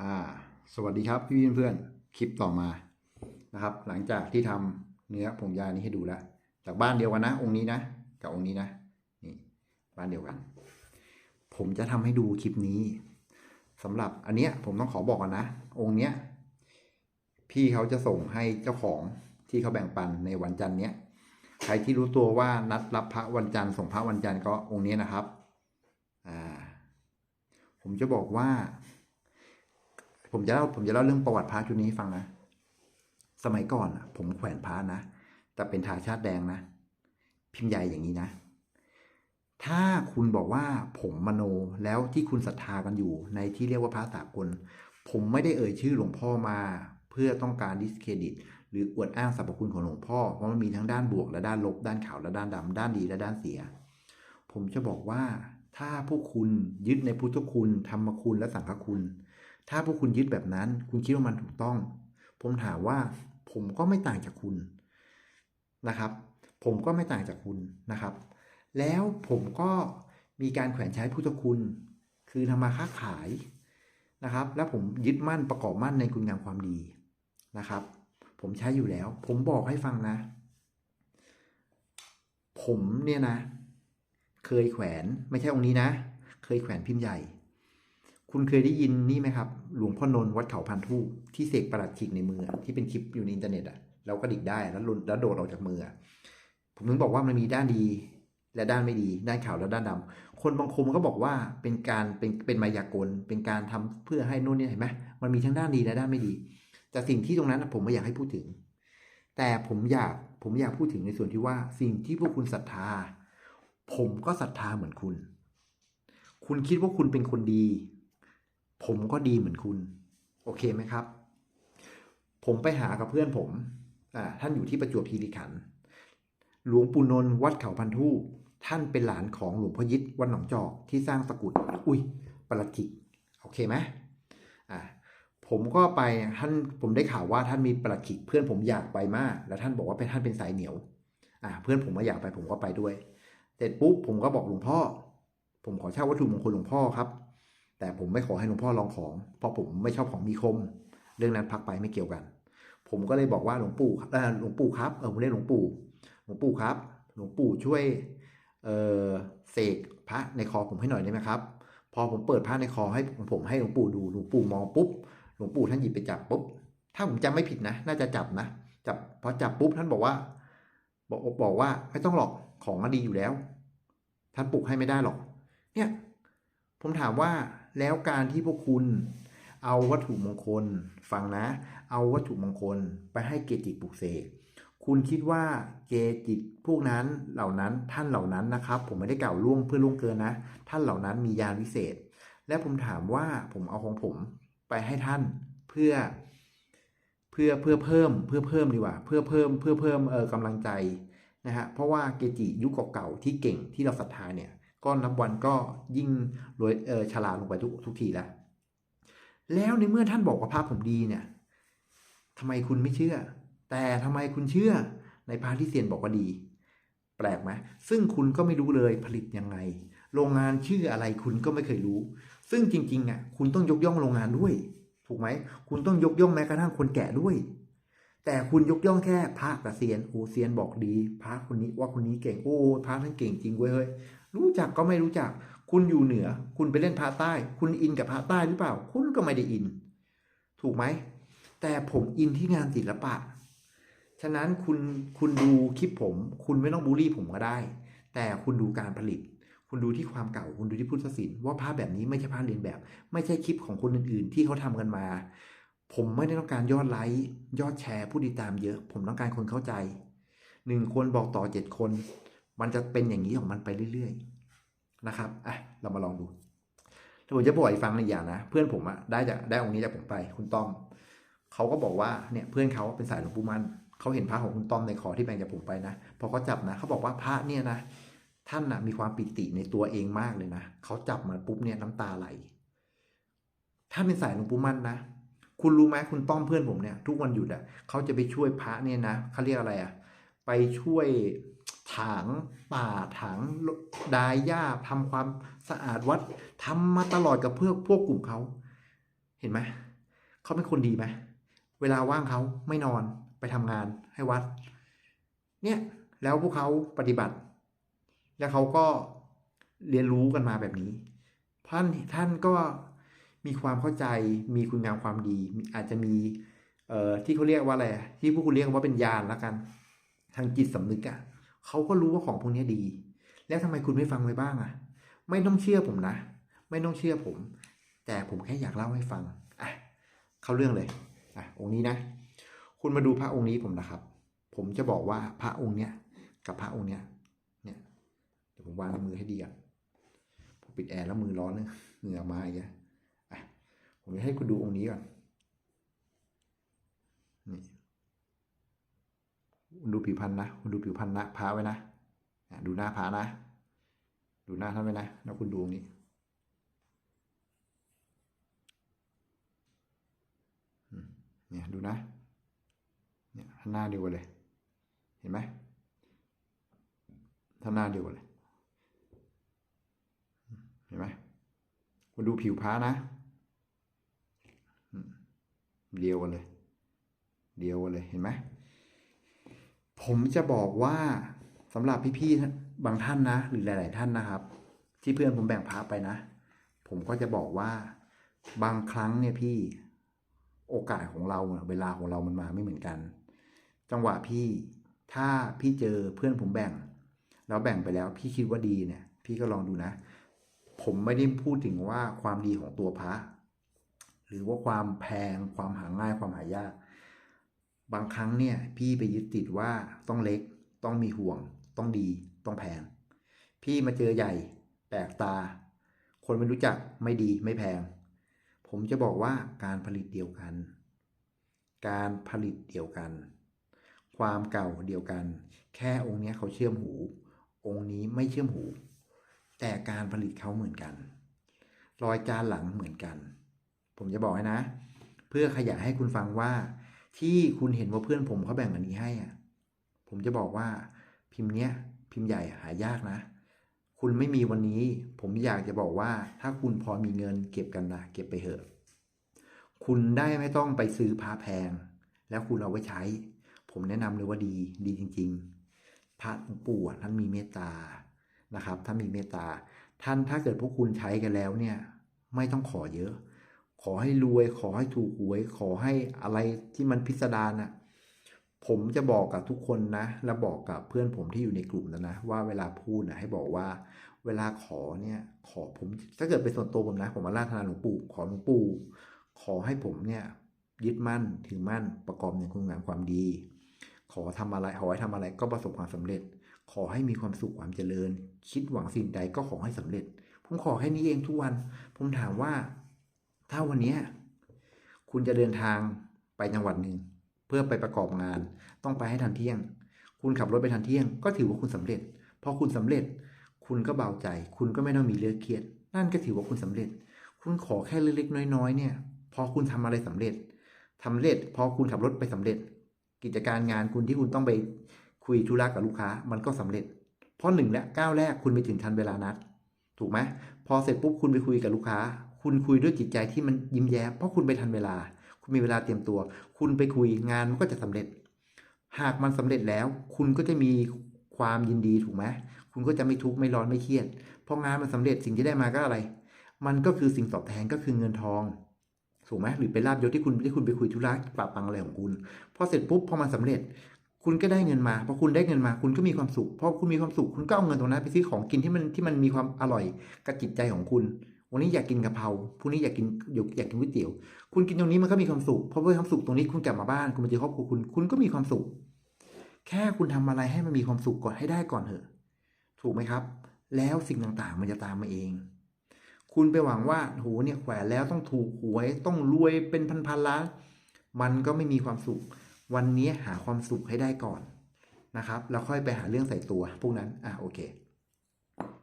อ่าสวัสดีครับพี่เพื่อนๆคลิปต่อมานะครับ หลังจากที่ทำเนื้อผงยานี้ให้ดูแล้ว จากบ้านเดียวกันนะ องค์นี้นะ กับองค์นี้นะนี่บ้านเดียวกัน ผมจะทำให้ดูคลิปนี้สำหรับอันเนี้ยผมต้องขอบอกก่อนนะ องค์เนี้ยพี่เขาจะส่งให้เจ้าของที่เขาแบ่งปันในวันจันทร์เนี้ยใครที่รู้ตัวว่านัดรับพระวันจันทร์ส่งพระวันจันทร์ก็องค์นี้นะครับอ่าผมจะบอกว่า ผมจะเล่าผมจะเล่าเรื่องประวัติพระชุดนี้ฟังนะ สมัยก่อนอะผมแขวนพระนะ แต่เป็นทาชาติแดงนะ พิมพ์ใหญ่อย่างนี้นะ ถ้าคุณบอกว่าผมมโนแล้วที่คุณศรัทธากันอยู่ในที่เรียกว่าพระสากล ผมไม่ได้เอ่ยชื่อหลวงพ่อมา เพื่อต้องการดิสเครดิต หรืออวดอ้างสรรพคุณของหลวงพ่อ เพราะมันมีทั้งด้านบวกและด้านลบ ด้านขาวและด้านดำด้านดีและด้านเสีย ผมจะบอกว่าถ้าพวกคุณยึดในพุทธคุณ ธรรมคุณและสังฆคุณ ถ้าพวกคุณยึดแบบนั้น คุณคิดว่ามันถูกต้อง ผมถามว่าผมก็ไม่ต่างจากคุณนะครับ ผมก็ไม่ต่างจากคุณนะครับ แล้วผมก็มีการแขวนใช้พุทธคุณ คือทำมาค้าขายนะครับ แล้วผมยึดมั่นประกอบมั่นในคุณงามความดีนะครับ ผมใช้อยู่แล้ว ผมบอกให้ฟังนะ ผมเนี่ยนะ เคยแขวนไม่ใช่องค์นี้นะ เคยแขวนพิมพ์ใหญ่ คุณเคยได้ยินนี่ไหมครับ หลวงพ่อนนท์วัดเขาพันทูปที่เสกประหลัดขิกในมือที่เป็นคลิปอยู่ในอินเทอร์เน็ตอะแล้วก็ดิกได้แล้วแล้วโดดออกจากมือผมถึงบอกว่ามันมีด้านดีและด้านไม่ดี ด้านขาวและด้านดำคนบางคนก็บอกว่าเป็นการเป็นเป็นมายากล เป็นการทำเพื่อให้นู่นนี่เห็นไหมมันมีทั้งด้านดีและด้านไม่ดี แต่สิ่งที่ตรงนั้นผมไม่อยากให้พูดถึง แต่ผมอยากผมอยากพูดถึงในส่วนที่ว่าสิ่งที่พวกคุณศรัทธา ผมก็ศรัทธาเหมือนคุณ คุณคิดว่าคุณเป็นคนดี ผมก็ดีเหมือนคุณ โอเคไหมครับ ผมไปหากับเพื่อนผมอ่าท่านอยู่ที่ประจวบคีรีขันธ์หลวงปู่นนท์วัดเขาพันทูท่านเป็นหลานของหลวงพ่อยิตวัดหนองจอกที่สร้างตะกรุดอุ้ยประหลัดขิกโอเคไหมอ่าผมก็ไปท่านผมได้ข่าวว่าท่านมีประหลัดขิกเพื่อนผมอยากไปมาก แล้วท่านบอกว่าเป็นท่านเป็นสายเหนียวอ่าเพื่อนผมมาอยากไปผมก็ไปด้วย เสร็จปุ๊บผมก็บอกหลวงพ่อ ผมขอเช่าวัตถุมงคลหลวงพ่อครับ แต่ผมไม่ขอให้หลวงพ่อลองของ เพราะผมไม่ชอบของมีคม เรื่องนั้นพักไปไม่เกี่ยวกัน ผมก็เลยบอกว่าหลวงปู่ครับหลวงปู่ครับเออผมเรียกหลวงปู่หลวงปู่ครับ หลวงปู่ช่วยเออเสกพระในคอผมให้หน่อยได้ไหมครับ พอผมเปิดพระในคอให้ผมให้หลวงปู่ดูหลวงปู่มองปุ๊บหลวงปู่ท่านหยิบไปจับปุ๊บถ้าผมจำไม่ผิดนะ น่าจะจับนะจับพอจับปุ๊บท่านบอกว่า บอกบอกว่าไม่ต้องหรอกของมันดีอยู่แล้ว ท่านปลุกให้ไม่ได้หรอก เนี่ย ผมถามว่า แล้วการที่พวกคุณเอาวัตถุมงคล ฟังนะ เอาวัตถุมงคลไปให้เกจิปลุกเสกคุณคิดว่าเกจิพวกนั้นเหล่านั้นท่านเหล่านั้นนะครับ ผมไม่ได้กล่าวล่วงเพื่อล่วงเกินนะ ท่านเหล่านั้นมียานวิเศษ และผมถามว่าผมเอาของผมไปให้ท่านเพื่อเพื่อเพื่อเพิ่มเพื่อเพิ่มดีกว่า เพื่อเพิ่มเพื่อเพิ่มเออกำลังใจนะฮะเพราะว่าเกจิยุคเก่าๆที่เก่งที่เราศรัทธาเนี่ย ก็นับวันก็ยิ่งรวยเออฉลาดลงไปทุกทุกทีแล้วแล้วในเมื่อท่านบอกว่าภาพผมดีเนี่ยทำไมคุณไม่เชื่อ แต่ทำไมคุณเชื่อในพาที่เซียนบอกว่าดี แปลกไหมซึ่งคุณก็ไม่รู้เลยผลิตยังไง โรงงานชื่ออะไรคุณก็ไม่เคยรู้ ซึ่งจริงๆอะคุณต้องยกย่องโรงงานด้วย ถูกไหมคุณต้องยกย่องแม้กระทั่งคนแก่ด้วย แต่คุณยกย่องแค่พระกับเซียนโอเซียนบอกดี พระคนนี้ว่าคนนี้เก่งโอ้พระท่านเก่งจริงเว้ยเฮ้ย รู้จักก็ไม่รู้จัก คุณอยู่เหนือ คุณไปเล่นพาใต้ คุณอินกับพาใต้หรือเปล่า คุณก็ไม่ได้อิน ถูกไหม แต่ผมอินที่งานศิลปะ ฉะนั้นคุณคุณดูคลิปผม คุณไม่ต้องบูลลี่ผมก็ได้ แต่คุณดูการผลิต คุณดูที่ความเก่า คุณดูที่พุทธศิลป์ว่าภาพแบบนี้ไม่ใช่ภาพเรียนแบบ ไม่ใช่คลิปของคนอื่น ๆ ที่เขาทำกันมา ผมไม่ได้ต้องการยอดไลค์ยอดแชร์ผู้ติดตามเยอะ ผมต้องการคนเข้าใจหนึ่งคนบอกต่อเจ็ดคน มันจะเป็นอย่างนี้ของมันไปเรื่อย ๆ นะครับอะเรามาลองดูถ้าผมจะบอกอีกฟังหนึ่งอย่างนะ เพื่อนผมอะได้จากได้องค์นี้จากผมไปคุณต้อมเขาก็บอกว่าเนี่ยเพื่อนเขาเป็นสายหลวงปู่มั่นเขาเห็นพระของคุณต้อมในคอที่แบ่งจากผมไปนะพอเขาจับนะเขาบอกว่าพระเนี่ยนะท่านนะมีความปิติในตัวเองมากเลยนะเขาจับมาปุ๊บเนี่ยน้ำตาไหล ถ้าเป็นสายหลวงปู่มั่นนะคุณรู้ไหมคุณต้อมเพื่อนผมเนี่ย ทุกวันหยุดอะเขาจะไปช่วยพระเนี่ยนะเขาเรียกอะไรอะไปช่วย ถางป่าถางดายหญ้าทำความสะอาดวัดทำมาตลอดกับเพื่อพวกกลุ่มเขา เห็นไหมเขาเป็นคนดีไหมเวลาว่างเขาไม่นอนไปทำงานให้วัด เนี่ยแล้วพวกเขาปฏิบัติ แล้วเขาก็เรียนรู้กันมาแบบนี้ท่านท่านก็มีความเข้าใจมีคุณงามความดี อาจจะมีเอ่อที่เขาเรียกว่าอะไรที่พวกคุณเรียกว่าเป็นญาณละกัน ทางจิตสำนึกอะ่ะ เขาก็รู้ว่าของพวกนี้ดี แล้วทำไมคุณไม่ฟังไว้บ้างอะ่ะ ไม่ต้องเชื่อผมนะ ไม่ต้องเชื่อผม แต่ผมแค่อยากเล่าให้ฟังอะเข้าเรื่องเลยอะองค์นี้นะ คุณมาดูพระองค์นี้ผมนะครับ ผมจะบอกว่าพระองค์เนี้ยกับพระองค์เนี้ยเนี่ยเดี๋ยวผมวางมือให้ดีก่อนผมปิดแอร์แล้วมือร้อนเลยเหงื่อมาอีกอะผมจะให้คุณดูองค์นี้ก่อนนี่ คุณดูผิวพรรณนะ คุณดูผิวพรรณนะพระไว้นะดูหน้าพระนะ ดูหน้าท่านไว้นะ แล้วคุณดูองนี้เนี่ยดูนะเนี่ยท่านหน้าเดียวกันเลย เห็นไหมท่านหน้าเดียวกันเลย เห็นไหมคุณดูผิวพระนะ เดียวกันเลย เดียวกันเลย เห็นไหม ผมจะบอกว่าสำหรับพี่ๆบางท่านนะ หรือหลาย ๆ ท่านนะครับ ที่เพื่อนผมแบ่งพาไปนะ ผมก็จะบอกว่าบางครั้งเนี่ยพี่โอกาสของเราเวลาของเรามันมาไม่เหมือนกัน จังหวะพี่ถ้าพี่เจอเพื่อนผมแบ่ง แล้วแบ่งไปแล้วพี่คิดว่าดีเนี่ย พี่ก็ลองดูนะ ผมไม่ได้พูดถึงว่าความดีของตัวพระหรือว่าความแพงความหาง่ายความหายาก บางครั้งเนี่ยพี่ไปยึดติดว่าต้องเล็ก ต้องมีห่วง ต้องดี ต้องแพง พี่มาเจอใหญ่ แปลกตา คนไม่รู้จักไม่ดีไม่แพง ผมจะบอกว่าการผลิตเดียวกัน การผลิตเดียวกัน ความเก่าเดียวกัน แค่องค์เนี้ยเขาเชื่อมหู องค์นี้ไม่เชื่อมหู แต่การผลิตเขาเหมือนกัน รอยจานหลังเหมือนกัน ผมจะบอกให้นะ เพื่อขยายให้คุณฟังว่า ที่คุณเห็นว่าเพื่อนผมเขาแบ่งอันนี้ให้อะผมจะบอกว่าพิมพ์เนี้ยพิมพ์ใหญ่หายากนะ คุณไม่มีวันนี้ ผมอยากจะบอกว่า ถ้าคุณพอมีเงินเก็บกันนะเก็บไปเถอะ คุณได้ไม่ต้องไปซื้อพระแพง แล้วคุณเอาไว้ใช้ ผมแนะนำเลยว่าดีดีจริง ๆ พระหลวงปู่ท่านมีเมตตานะครับท่านมีเมตตาท่านถ้าเกิดพวกคุณใช้กันแล้วเนี่ย ไม่ต้องขอเยอะ ขอให้รวย ขอให้ถูกหวย ขอให้อะไรที่มันพิสดารน่ะผมจะบอกกับทุกคนนะ และบอกกับเพื่อนผมที่อยู่ในกลุ่มนะนะ ว่าเวลาพูดนะให้บอกว่า เวลาขอเนี่ย ขอผมถ้าเกิดเป็นส่วนตัวผมนะ ผมมาราธนาหลวงปู่ขอหลวงปู่ขอให้ผมเนี่ยยึดมั่นถือมั่นประกอบในคุณงามความดี ขอทำอะไรขอให้ทำอะไรก็ประสบความสำเร็จ ขอให้มีความสุขความเจริญ คิดหวังสิ่งใดก็ขอให้สำเร็จ ผมขอแค่นี้เองทุกวัน ผมถามว่า ถ้าวันนี้คุณจะเดินทางไปจังหวัดหนึ่งเพื่อไปประกอบงาน ต้องไปให้ทันเที่ยง คุณขับรถไปทันเที่ยง ก็ถือว่าคุณสำเร็จพอคุณสำเร็จ คุณก็เบาใจ คุณก็ไม่ต้องมีเรื่องเครียด นั่นก็ถือว่าคุณสำเร็จ คุณขอแค่เล็กๆน้อยๆเนี่ย พอคุณทำอะไรสำเร็จทำเร็จ พอคุณขับรถไปสำเร็จ กิจการงานคุณที่คุณต้องไปคุยธุระกับลูกค้า มันก็สำเร็จ เพราะหนึ่งและก้าวแรกคุณไปถึงทันเวลานัด ถูกไหมพอเสร็จปุ๊บคุณไปคุยกับลูกค้า คุณคุยด้วยจิตใจที่มันยิ้มแย้มเพราะคุณไปทันเวลา คุณมีเวลาเตรียมตัว คุณไปคุยงานมันก็จะสำเร็จ หากมันสำเร็จแล้ว คุณก็จะมีความยินดีถูกไหมคุณก็จะไม่ทุกข์ไม่ร้อนไม่เครียดเพราะงานมันสำเร็จสิ่งที่ได้มาก็อะไร มันก็คือสิ่งตอบแทนก็คือเงินทองถูกไหมหรือเป็นลาบยศที่คุณที่คุณไปคุยธุระปะปังอะไรของคุณพอเสร็จปุ๊บพอมันสำเร็จ คุณก็ได้เงินมาพอคุณได้เงินมา คุณก็มีความสุขพอคุณมีความสุขคุณก็เอาเงินตรงนั้นไปซื้อของกินที่มันที่มันมีความอร่อยกับจิตใจของคุณ วันนี้อยากกินกะเพราพรุ่งนี้อยากกินอยากกินก๋วยเตี๋ยว คุณกินตรงนี้มันก็มีความสุข เพอมีความสุขตรงนี้คุณกลับมาบ้าน คุณมาเจอครอบครัวคุณ คุณก็มีความสุข แค่คุณทำอะไรให้มันมีความสุขก่อนให้ได้ก่อนเถอะ ถูกไหมครับ แล้วสิ่งต่างๆ มันจะตามมาเอง คุณไปหวังว่าโหเนี่ยแขวนแล้วต้องถูกหวย ต้องรวยเป็นพันๆล้าน มันก็ไม่มีความสุข วันนี้หาความสุขให้ได้ก่อนนะครับ แล้วค่อยไปหาเรื่องใส่ตัว พวกนั้น อะโอเค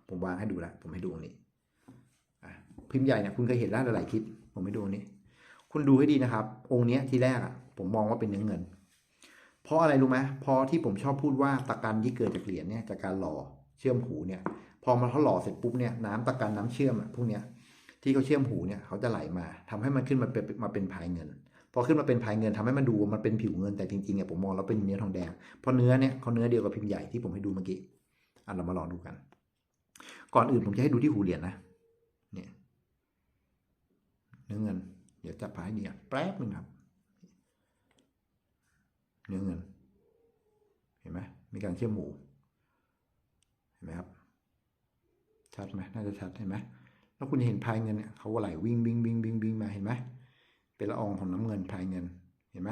ผมวางให้ดูแล้ว ผมให้ดูตรงนี้ พิมพ์ใหญ่เนี่ยคุณเคยเห็นแล้วหลายๆคลิป ผมให้ดูตรงนี้ คุณดูให้ดีนะครับ องค์นี้ทีแรกอะผมมองว่าเป็นเนื้อเงิน เพราะอะไรรู้ไหมพราะที่ผมชอบพูดว่าตะกันที่เกิดจากเหรียญเนี่ยจากการหล่อเชื่อมหูเนี่ย พอมันเขาหล่อเสร็จปุ๊บเนี่ยน้ำตะกันน้ำเชื่อมอะพวกเนี้ยที่เขาเชื่อมหูเนี่ยเขาจะไหลมาทำให้มันขึ้นมาเป็นมาเป็นพายเงิน พอขึ้นมาเป็นพายเงินทำให้มันดูมันเป็นผิวเงินแต่จริงๆเนี่ยผมมองแล้วเป็นเนื้อทองแดงเพราะเนื้อเนี่ยเขาเนื้อเดียวกับพิมพ์ใหญ่ที่ผมให้ดูเมื่อกี้อะเรามาลองดูกัน ก่อนอื่นผมจะให้ดูที่หูเหรียญนนี่ยเนื้อเงิน เดี๋ยวจับพายเดียวแป๊บหนึ่งครับ เนื้อเงิน เห็นไหมมีการเชื่อมหูเห็นไหมครับ ชัดไหมน่าจะชัดเห็นไหมแล้วคุณจะเห็นพายเงินเนี่ยเขาไหลวิ่งวิ่งวิ่งวิ่งวิ่งมาเห็นไหมเป็นละอองของน้ำเงินพายเงิน เห็นไหม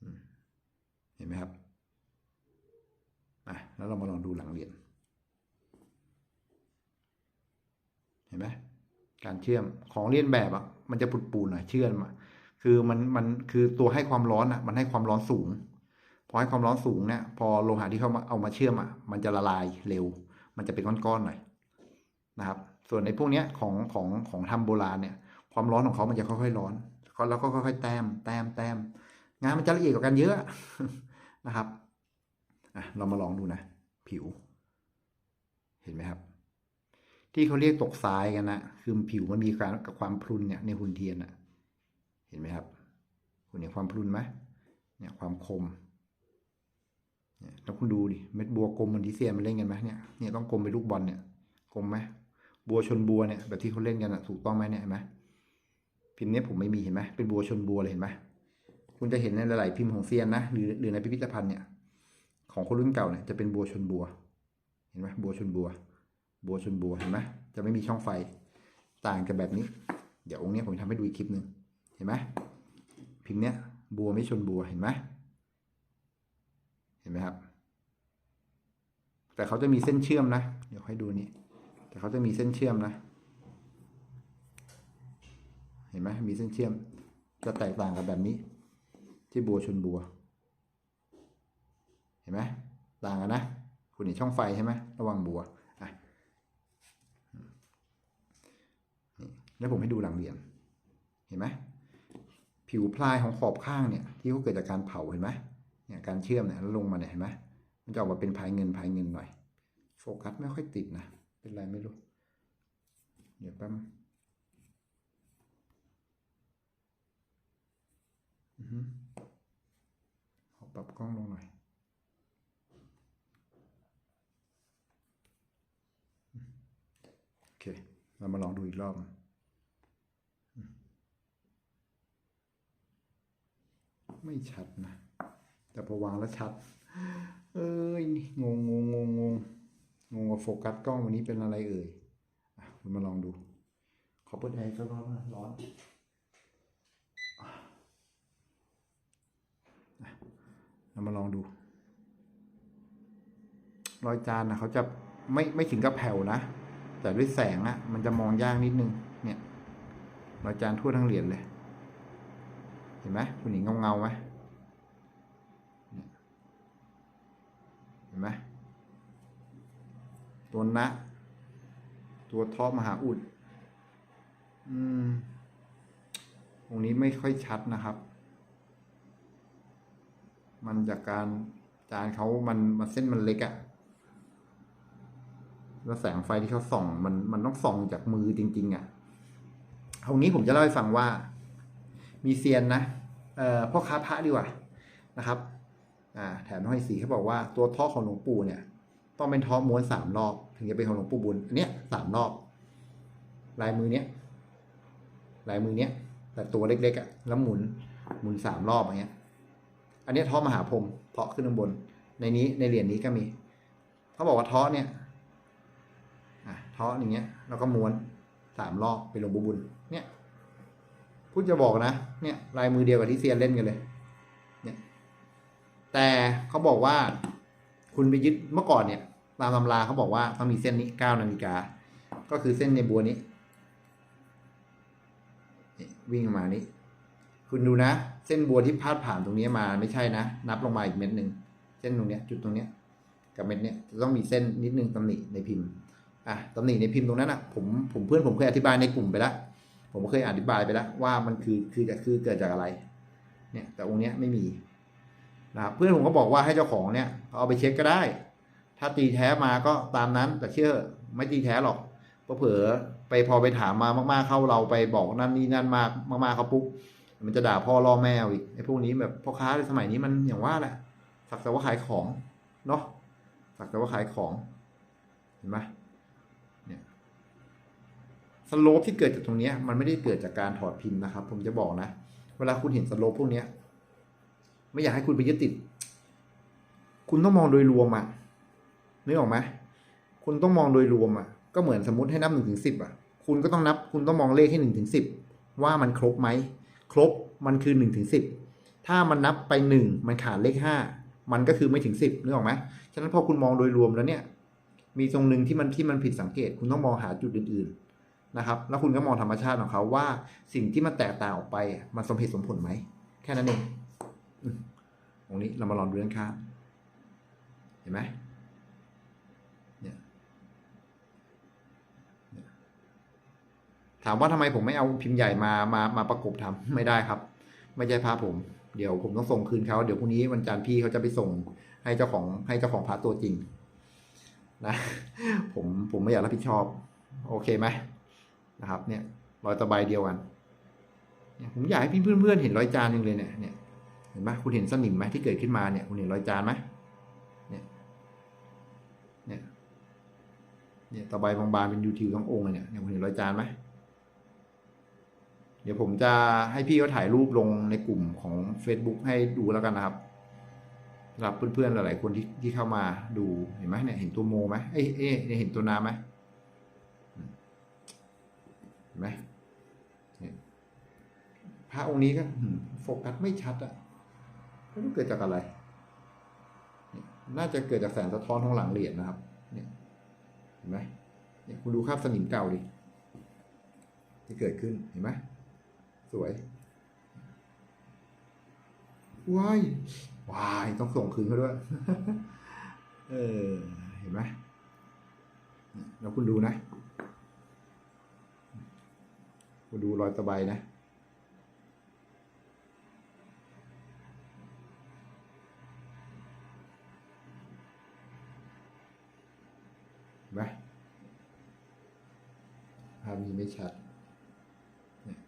อืมเห็นไหมครับอะแล้วเรามาลองดูหลังเหรียญเห็นไหม การเชื่อมของเลียนแบบอะมันจะปูดๆหน่อยเชื่อมอะคือมันมันคือตัวให้ความร้อนอะ มันให้ความร้อนสูง พอให้ความร้อนสูงเนี่ยพอโลหะที่เขามาเอามาเชื่อมอะมันจะละลายเร็ว มันจะเป็นก้อนๆหน่อยนะครับ ส่วนในพวกเนี้ยของของของทำโบราณเนี่ย ความร้อนของเขามันจะค่อยๆร้อนแล้วก็ค่อยๆแต้มแต้มแต้มงานมันจะละเอียดกว่ากันเยอะนะครับอะเรามาลองดูนะ ผิว เห็นไหมครับ ที่เขาเรียกตกทรายกันนะคือผิวมันมีการกับความพรุนเนี่ยในหุ่นเทียนอะเห็นไหมครับ คุณเห็นความพรุนไหมเนี่ยความคมเนี่ยแล้วคุณดูดิเม็ดบัวกลมเหมือนที่เซียนมันเล่นกันไหมเนี่ยเนี่ยต้องกลมเป็นลูกบอลเนี่ยกลมไหมบัวชนบัวเนี่ยแบบที่เขาเล่นกันอะถูกต้องไหมเนี่ยเห็นไหมพิมพ์เนี้ยผมไม่มีเห็นไหมเป็นบัวชนบัวเลยเห็นไหมคุณจะเห็นในหลายๆพิมพ์ของเซียนนะหรือหรือในพิพิธภัณฑ์เนี่ยของคนรุ่นเก่าเนี่ยจะเป็นบัวชนบัว เห็นไหมบัวชนบัว บัวชนบัวเห็นไหมจะไม่มีช่องไฟต่างกันแบบนี้ เดี๋ยวองค์นี้ผมทำให้ดูอีกคลิปหนึ่งเห็นไหมพิมพ์เนี้ยบัวไม่ชนบัวเห็นไหมเห็นไหมครับ แต่เขาจะมีเส้นเชื่อมนะ เดี๋ยวให้ดูนี่แต่เขาจะมีเส้นเชื่อมนะ เห็นไหมมีเส้นเชื่อม จะแตกต่างกับแบบนี้ ที่บัวชนบัว เห็นไหมต่างกันนะ คุณเห็นช่องไฟใช่ไหมระว่างบัว อะนี่ แล้วผมให้ดูหลังเหรียญเห็นไหมผิวพลายของขอบข้างเนี่ย ที่เขาเกิดจากการเผาเห็นไหมเนี่ยการเชื่อมเนี่ยแล้วลงมาเนี่ยเห็นไหมมันจะออกมาเป็นพายเงินพายเงินหน่อย โฟกัสไม่ค่อยติดนะ เป็นไรไม่รู้ เดี๋ยวแป๊บขอปรับกล้องลงหน่อย โอเค เรามาลองดูอีกรอบ ไม่ชัดนะ แต่พอวางแล้วชัด เอ้ยงงงงงงงงงว่าโฟกัสกล้องวันนี้เป็นอะไรเอ่ยอะคุณมาลองดู ขอเปิดแอร์สักรอบนะร้อนอะเรามาลองดู รอยจานนะเขาจะไม่ไม่ถึงกับแผ่วนะ แต่ด้วยแสงอะมันจะมองยากนิดนึง เนี่ย รอยจานทั่วทั้งเหรียญเลย เห็นไหมคุณเห็นเงาเงาไหมเห็นไหมตัวนะ ตัวท็อปมหาอุดอืมตรงนี้ไม่ค่อยชัดนะครับ มันจากการจานเขามันมันเส้นมันเล็กอะแล้วแสงไฟที่เขาส่อง มันมันต้องส่องจากมือจริง ๆอะตรงนี้ผมจะเล่าให้ฟังว่า มีเซียนนะเอ่อพ่อค้าพระดีกว่านะครับอ่าแถมห้อยสีเขาบอกว่าตัวท่อของหลวงปู่เนี่ย ต้องเป็นท่อม้วนสามรอบ ถึงจะเป็นของหลวงปู่บุญอันเนี้ยสามรอบลายมือเนี้ยลายมือเนี้ยแต่ตัวเล็กๆอะ่ะแล้วหมุนหมุนสามรอบอย่างเงี้ย อันเนี้ยท่อมหาพรมเทาะขึ้นข้างบน ในนี้ในเหรียญนี้ก็มีเขาบอกว่าทาะเนี่ยอะทาะอย่างเงี้ย แล้วก็ม้วนสามรอบเป็นหลวงปู่บุญ พูดจะบอกนะ เนี่ยลายมือเดียวกับที่เซียนเล่นกันเลย เนี่ย แต่เขาบอกว่า คุณไปยึดเมื่อก่อนเนี่ย ตามตำราเขาบอกว่าต้องมีเส้นนี้เก้านาฬิกา ก็คือเส้นในบัวนี้ วิ่งออกมานี้ คุณดูนะ เส้นบัวที่พาดผ่านตรงนี้มาไม่ใช่นะ นับลงมาอีกเม็ดหนึ่ง เส้นตรงเนี้ย จุดตรงเนี้ย กับเม็ดเนี้ยจะต้องมีเส้นนิดนึงตำหนิในพิมพ์ อะตำหนิในพิมพ์ตรงนั้นอะ ผมผมเพื่อนผมเคยอธิบายในกลุ่มไปแล้ว ผมเคยอธิบายไปแล้วว่ามันคือคือคือเกิดจากอะไร เนี่ยแต่องค์เนี้ยไม่มีนะครับเพื่อนผมก็บอกว่าให้เจ้าของเนี่ยเอาไปเช็คก็ได้ ถ้าตีแท้มาก็ตามนั้นแต่เชื่อไม่ตีแท้หรอกเพราะเผลอไปพอไปถามมามากๆเข้าเราไปบอกนั่นนี่นั่นมากมากๆเขาปุ๊บมันจะด่าพ่อล่อแม่อีกไอ้พวกนี้แบบพ่อค้าในสมัยนี้มันอย่างว่าแหละสักแต่ว่าขายของเนาะสักแต่ว่าขายของเห็นไหม สโลปที่เกิดจากตรงนี้มันไม่ได้เกิดจากการถอดพิมพ์นะครับ ผมจะบอกนะ เวลาคุณเห็นสโลปพวกนี้ไม่อยากให้คุณไปยึดติด คุณต้องมองโดยรวมอะนึกออกไหมคุณต้องมองโดยรวมอะก็เหมือนสมมติให้นับหนึ่งถึงสิบอะคุณก็ต้องนับ คุณต้องมองเลขให้หนึ่งถึงสิบว่ามันครบไหม ครบมันคือหนึ่งถึงสิบถ้ามันนับไปหนึ่งมันขาดเลขห้ามันก็คือไม่ถึงสิบนึกออกไหมฉะนั้นพอคุณมองโดยรวมแล้วเนี่ย มีตรงหนึ่งที่มันที่มันผิดสังเกต คุณต้องมองหาจุดอื่นๆ นะครับ แล้วคุณก็มองธรรมชาติของเขาว่าสิ่งที่มันแตกต่างออกไป มันสมเหตุสมผลไหม แค่นั้นเองตรงนี้เรามาลองดูด้านข้างเห็นไหมเนี่ยถามว่าทำไมผมไม่เอาพิมพ์ใหญ่มามามาประกบทำไม่ได้ครับ ไม่ใช่พระผม เดี๋ยวผมต้องส่งคืนเขาเดี๋ยวพรุ่งนี้วันจันทร์พี่เขาจะไปส่งให้เจ้าของให้เจ้าของพระตัวจริงนะผมผมไม่อยากรับผิดชอบ โอเคไหม นะครับเนี่ยรอยตะไบเดียวกันเนี่ยผมอยากให้พี่เพื่อนๆเห็นรอยจานยังเลยเนี่ยเนี่ยเห็นไหมคุณเห็นสนิมไหมที่เกิดขึ้นมาเนี่ยคุณเห็นรอยจานไหมเนี่ยเนี่ยเนี่ยตะไบบางๆเป็นยูทิวทั้งองค์เลยเนี่ยเนี่ยคุณเห็นรอยจานไหมเดี๋ยวผมจะให้พี่เขาถ่ายรูปลงในกลุ่มของ Facebook ให้ดูแล้วกันนะครับสำหรับเพื่อนๆหลายๆคนที่ที่เข้ามาดูเห็นไหมเนี่ยเห็นตัวโมไหมเอ้ยเอ้ยเนี่ยเห็นตัวน้ำไหม ไหมเนี่ยพระองค์นี้ก็โฟกัสไม่ชัดอะไม่รู้เกิดจากอะไรเนี่ยน่าจะเกิดจากแสงสะท้อนของหลังเหรียญนะครับ เนี่ยเห็นไหมเนี่ยคุณดูคราบสนิมเก่าดิที่เกิดขึ้นเห็นไหมสวยว้ายว้ายต้องส่งคืนเขาด้วย เออ เห็นไหมแล้วคุณดูนะ คุณดูรอยตะไบนะเห็นไหมภาพนี้ไม่ชัด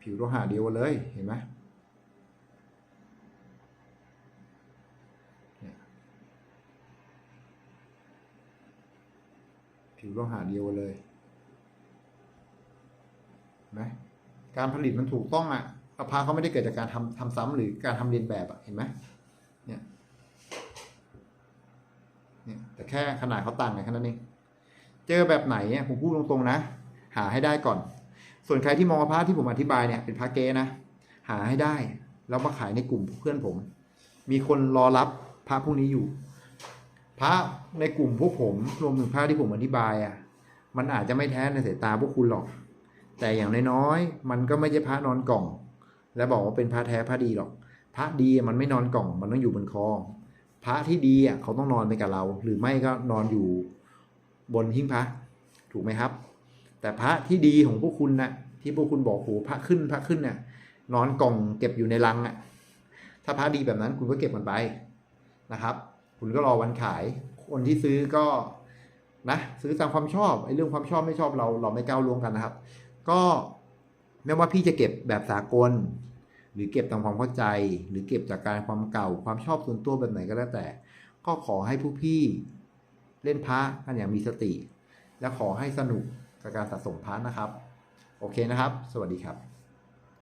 ผิวโลหะเดียวเลย เห็นไหมผิวโลหะเดียวเลยเห็นไหม การผลิตมันถูกต้องอะอภาเขาไม่ได้เกิดจากการทำทำซ้ำหรือการทำเรียนแบบอะเห็นไหมเนี่ยเนี่ยแต่แค่ขนาดเขาต่างกันแค่นั้นเองเจอแบบไหนเนี่ยผมพูดตรงๆนะ หาให้ได้ก่อน ส่วนใครที่มองว่าพระที่ผมอธิบายเนี่ยเป็นพระเกนะหาให้ได้แล้วมาขายในกลุ่มเพื่อนผม มีคนรอรับพระพวกนี้อยู่ พระในกลุ่มพวกผมรวมถึงพระที่ผมอธิบายอะมันอาจจะไม่แท้ในสายตาพวกคุณหรอก แต่อย่างน้อยๆ มันก็ไม่ใช่พระนอนกล่อง และบอกว่าเป็นพระแท้พระดีหรอก พระดีมันไม่นอนกล่อง มันต้องอยู่บนคอพระที่ดีอะเขาต้องนอนไปกับเรา หรือไม่ก็นอนอยู่บนหิ้งพระ ถูกไหมครับ แต่พระที่ดีของพวกคุณนะที่พวกคุณบอกโหพระขึ้นพระขึ้นเนี่ยนอนกล่องเก็บอยู่ในลังอะถ้าพระดีแบบนั้นคุณก็เก็บมันไปนะครับ คุณก็รอวันขาย คนที่ซื้อก็นะซื้อตามความชอบไอ้เรื่องความชอบไม่ชอบเราเราไม่ก้าวล่วงกันนะครับ ก็ไม่ว่าพี่จะเก็บแบบสากล หรือเก็บตามความเข้าใจ หรือเก็บจากการความเก่าความชอบส่วนตัวแบบไหนก็แล้วแต่ ก็ขอให้ผู้พี่เล่นพระกันอย่างมีสติ และขอให้สนุกกับการสะสมพระนะครับ โอเคนะครับ สวัสดีครับ